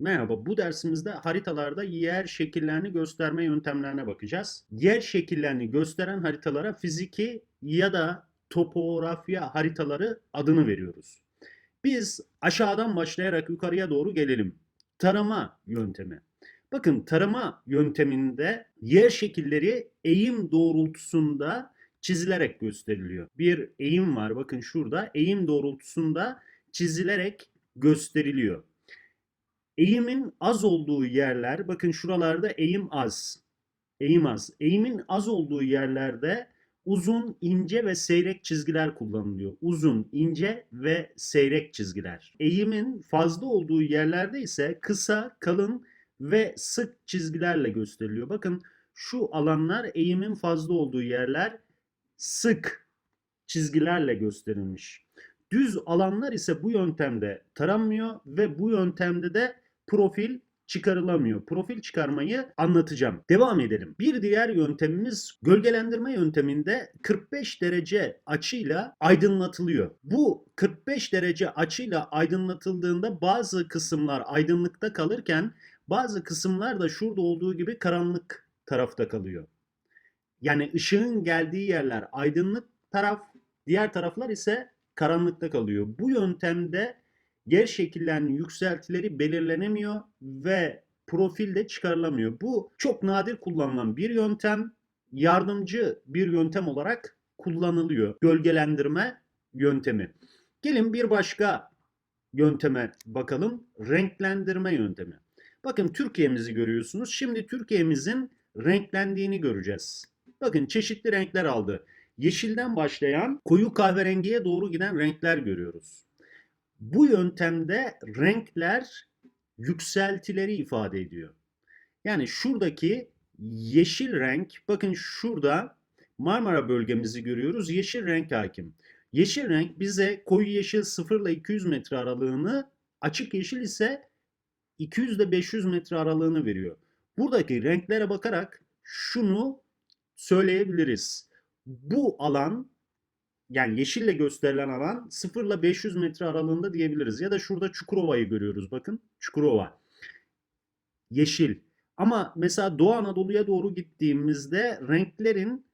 Merhaba, bu dersimizde haritalarda yer şekillerini gösterme yöntemlerine bakacağız. Yer şekillerini gösteren haritalara fiziki ya da topografya haritaları adını veriyoruz. Biz aşağıdan başlayarak yukarıya doğru gelelim. Tarama yöntemi. Bakın tarama yönteminde yer şekilleri eğim doğrultusunda çizilerek gösteriliyor. Bir eğim var bakın şurada eğim doğrultusunda çizilerek gösteriliyor. Eğimin az olduğu yerler, bakın şuralarda eğim az. Eğim az. Eğimin az olduğu yerlerde uzun, ince ve seyrek çizgiler kullanılıyor. Uzun, ince ve seyrek çizgiler. Eğimin fazla olduğu yerlerde ise kısa, kalın ve sık çizgilerle gösteriliyor. Bakın şu alanlar eğimin fazla olduğu yerler sık çizgilerle gösterilmiş. Düz alanlar ise bu yöntemde taranmıyor ve bu yöntemde de profil çıkarılamıyor. Profil çıkarmayı anlatacağım. Devam edelim. Bir diğer yöntemimiz gölgelendirme yönteminde 45 derece açıyla aydınlatılıyor. Bu 45 derece açıyla aydınlatıldığında bazı kısımlar aydınlıkta kalırken bazı kısımlar da şurada olduğu gibi karanlık tarafta kalıyor. Yani ışığın geldiği yerler aydınlık taraf, diğer taraflar ise karanlıkta kalıyor. Bu yöntemde yer şekillerinin yükseltileri belirlenemiyor ve profil de çıkarılamıyor. Bu çok nadir kullanılan bir yöntem, yardımcı bir yöntem olarak kullanılıyor. Gölgelendirme yöntemi. Gelin bir başka yönteme bakalım. Renklendirme yöntemi. Bakın Türkiye'mizi görüyorsunuz. Şimdi Türkiye'mizin renklendiğini göreceğiz. Bakın çeşitli renkler aldı. Yeşilden başlayan koyu kahverengiye doğru giden renkler görüyoruz. Bu yöntemde renkler yükseltileri ifade ediyor. Yani şuradaki yeşil renk, bakın şurada Marmara bölgemizi görüyoruz. Yeşil renk hakim. Yeşil renk bize koyu yeşil 0 ile 200 metre aralığını, açık yeşil ise 200 ile 500 metre aralığını veriyor. Buradaki renklere bakarak şunu söyleyebiliriz. Bu alan yani yeşille gösterilen alan 0 ile 500 metre aralığında diyebiliriz. Ya da şurada Çukurova'yı görüyoruz bakın. Çukurova. Yeşil. Ama mesela Doğu Anadolu'ya doğru gittiğimizde renklerin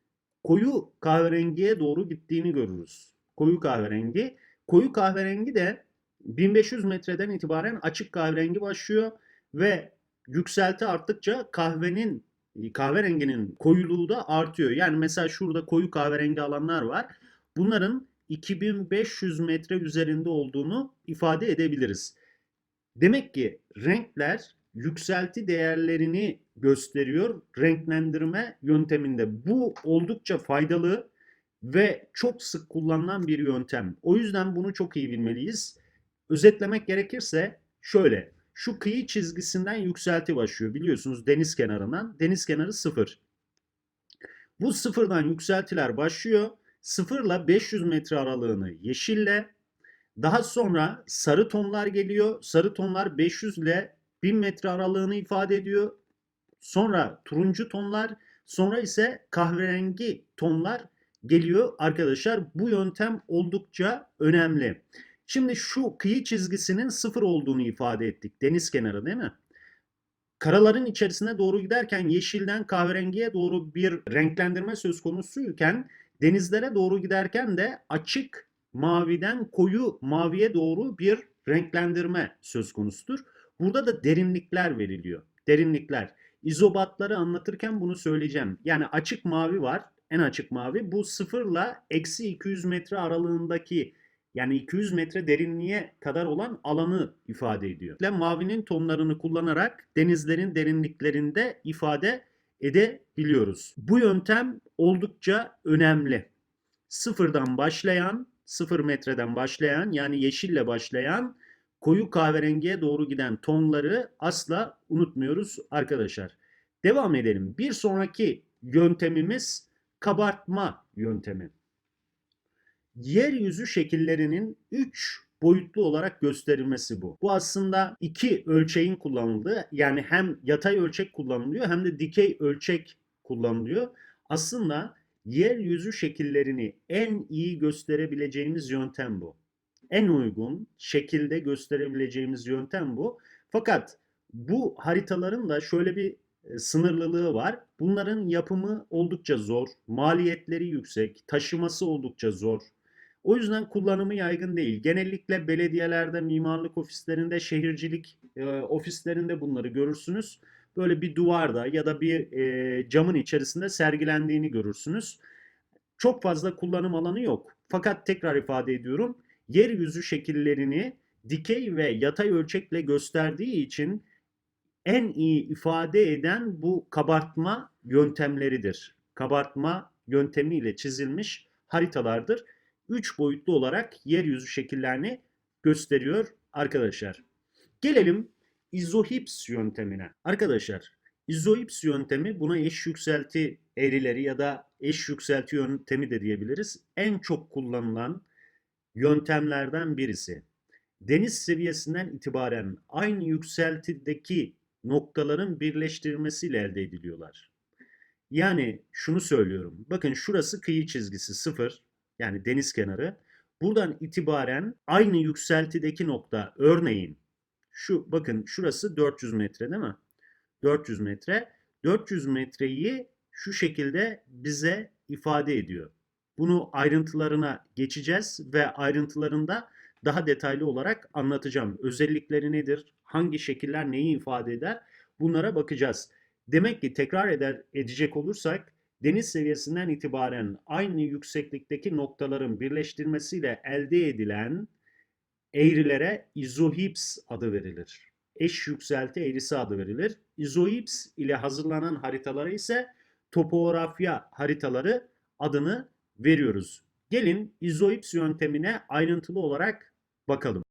koyu kahverengiye doğru gittiğini görürüz. Koyu kahverengi. Koyu kahverengi de 1500 metreden itibaren açık kahverengi başlıyor ve yükselti arttıkça kahvenin kahverenginin koyuluğu da artıyor. Yani mesela şurada koyu kahverengi alanlar var. Bunların 2500 metre üzerinde olduğunu ifade edebiliriz. Demek ki renkler yükselti değerlerini gösteriyor renklendirme yönteminde. Bu oldukça faydalı ve çok sık kullanılan bir yöntem. O yüzden bunu çok iyi bilmeliyiz. Özetlemek gerekirse şöyle. Şu kıyı çizgisinden yükselti başlıyor biliyorsunuz deniz kenarından. Deniz kenarı sıfır. Bu sıfırdan yükseltiler başlıyor. 0 ile 500 metre aralığını yeşille, daha sonra sarı tonlar geliyor. Sarı tonlar 500 ile 1000 metre aralığını ifade ediyor. Sonra turuncu tonlar, sonra ise kahverengi tonlar geliyor arkadaşlar. Bu yöntem oldukça önemli. Şimdi şu kıyı çizgisinin sıfır olduğunu ifade ettik. Deniz kenarı değil mi? Karaların içerisine doğru giderken yeşilden kahverengiye doğru bir renklendirme söz konusuyken denizlere doğru giderken de açık maviden koyu maviye doğru bir renklendirme söz konusudur. Burada da derinlikler veriliyor. Derinlikler. İzobatları anlatırken bunu söyleyeceğim. Yani açık mavi var. En açık mavi. Bu sıfırla eksi 200 metre aralığındaki yani 200 metre derinliğe kadar olan alanı ifade ediyor. Ve mavinin tonlarını kullanarak denizlerin derinliklerinde ifade edebiliyoruz. Bu yöntem oldukça önemli. Sıfırdan başlayan, sıfır metreden başlayan yani yeşille başlayan koyu kahverengiye doğru giden tonları asla unutmuyoruz arkadaşlar. Devam edelim. Bir sonraki yöntemimiz kabartma yöntemi. Yeryüzü şekillerinin 3 boyutlu olarak gösterilmesi bu. Bu aslında iki ölçeğin kullanıldığı yani hem yatay ölçek kullanılıyor hem de dikey ölçek kullanılıyor. Aslında yeryüzü şekillerini en iyi gösterebileceğimiz yöntem bu. En uygun şekilde gösterebileceğimiz yöntem bu. Fakat Bu haritaların da şöyle bir e, sınırlılığı var. Bunların yapımı oldukça zor, maliyetleri yüksek, taşıması oldukça zor. O yüzden kullanımı yaygın değil. Genellikle belediyelerde, mimarlık ofislerinde, şehircilik e, ofislerinde bunları görürsünüz. Böyle bir duvarda ya da bir e, camın içerisinde sergilendiğini görürsünüz. Çok fazla kullanım alanı yok. Fakat tekrar ifade ediyorum, yeryüzü şekillerini dikey ve yatay ölçekle gösterdiği için en iyi ifade eden bu kabartma yöntemleridir. Kabartma yöntemiyle çizilmiş haritalardır. Üç boyutlu olarak yeryüzü şekillerini gösteriyor arkadaşlar. Gelelim izohips yöntemine. Arkadaşlar izohips yöntemi buna eş yükselti eğrileri ya da eş yükselti yöntemi de diyebiliriz. En çok kullanılan yöntemlerden birisi. Deniz seviyesinden itibaren aynı yükseltideki noktaların birleştirilmesiyle elde ediliyorlar. Yani şunu söylüyorum. Bakın şurası kıyı çizgisi 0 yani deniz kenarı. Buradan itibaren aynı yükseltideki nokta örneğin şu bakın şurası 400 metre değil mi? 400 metre. 400 metreyi şu şekilde bize ifade ediyor. Bunu ayrıntılarına geçeceğiz ve ayrıntılarında daha detaylı olarak anlatacağım. Özellikleri nedir? Hangi şekiller neyi ifade eder? Bunlara bakacağız. Demek ki tekrar eder edecek olursak deniz seviyesinden itibaren aynı yükseklikteki noktaların birleştirmesiyle elde edilen eğrilere izohips adı verilir. Eş yükselti eğrisi adı verilir. İzohips ile hazırlanan haritalara ise topografya haritaları adını veriyoruz. Gelin izohips yöntemine ayrıntılı olarak bakalım.